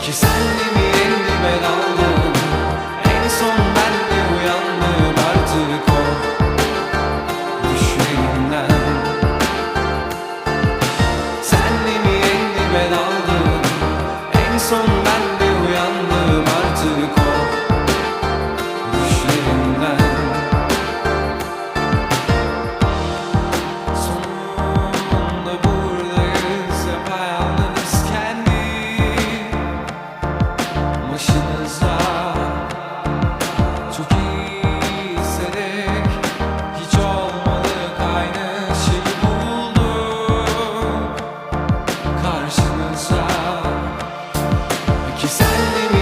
Peki sen de mi elime daldın? En son ben de uyandım artık o Düşlerimden. Sen de mi elime daldın? En son ben başınıza Çok iyisedik hiç olmadık aynı şeyi bulduk. Karşınıza. Peki sen de mi